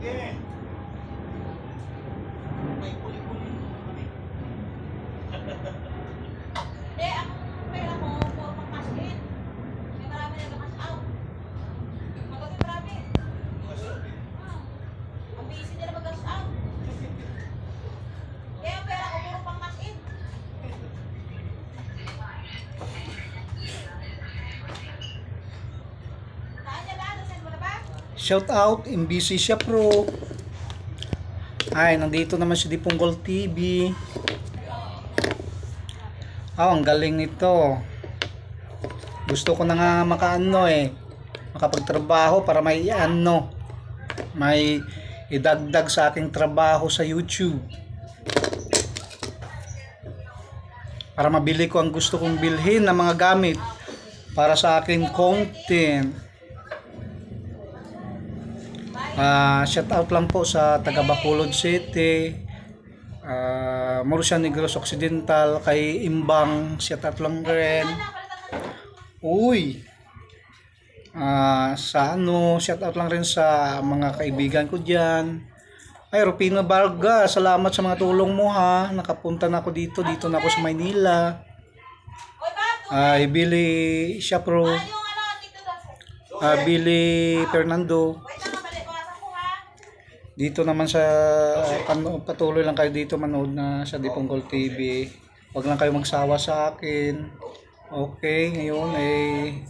Yeah. Shout out, MBC siya pro. Ay, nandito naman si Dipunggol TV. Oh, ang galing nito. Gusto ko na nga makaano eh. Makapagtrabaho para may ano. May idagdag sa aking trabaho sa YouTube. Para mabili ko ang gusto kong bilhin na mga gamit para sa aking content. Ah, shout out lang po sa taga Bacolod City. Ah, Morsia Negros Occidental kay Imbang shout out lang rin. Uy. Ah, sa ano, shout out lang rin sa mga kaibigan ko diyan. Ay, Rupino Barga, salamat sa mga tulong mo ha. Nakapunta na ako dito, dito na ako sa Maynila. Ay, Billy Shapro, ah, Billy Fernando. Wait lang, balik. Bawasan ko ha. Dito naman sa pano, patuloy lang kayo dito manood na sa Diponggol TV. Huwag lang kayo magsawa sa akin. Okay, ngayon eh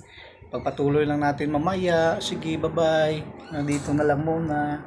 pagpatuloy lang natin mamaya. Sige, bye-bye. Nandito na lang muna.